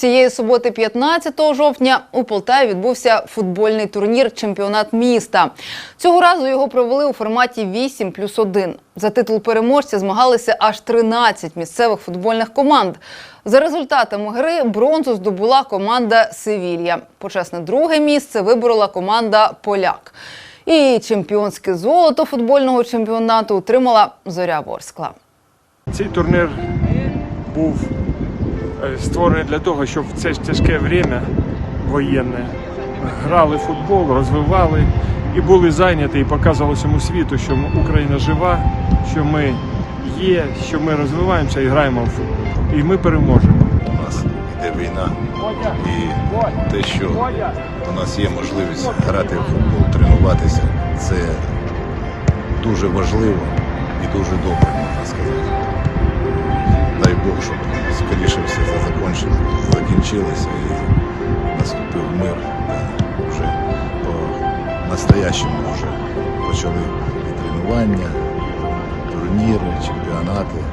Цієї суботи, 15 жовтня, у Полтаві відбувся футбольний турнір Чемпіонат міста. Цього разу його провели у форматі 8 плюс 1. За титул переможця змагалися аж 13 місцевих футбольних команд. За результатами гри бронзу здобула команда Севілья. Почесне друге місце виборола команда Поляк. І чемпіонське золото футбольного чемпіонату отримала Зоря Ворскла. Цей турнір був створений для того, щоб в це тяжке время воєнне грали футбол, розвивали і були зайняті, і показували всьому світу, що Україна жива, що ми є, що ми розвиваємося і граємо в футбол. І ми переможемо. у нас йде війна, і те, що у нас є можливість грати в футбол, тренуватися, це дуже важливо і дуже добре, можна сказати. Дай Бог, щоб це закінчилося, закінчилося і наступив мир. Та Вже по-настоящему вже почали і тренування, турніри, чемпіонати.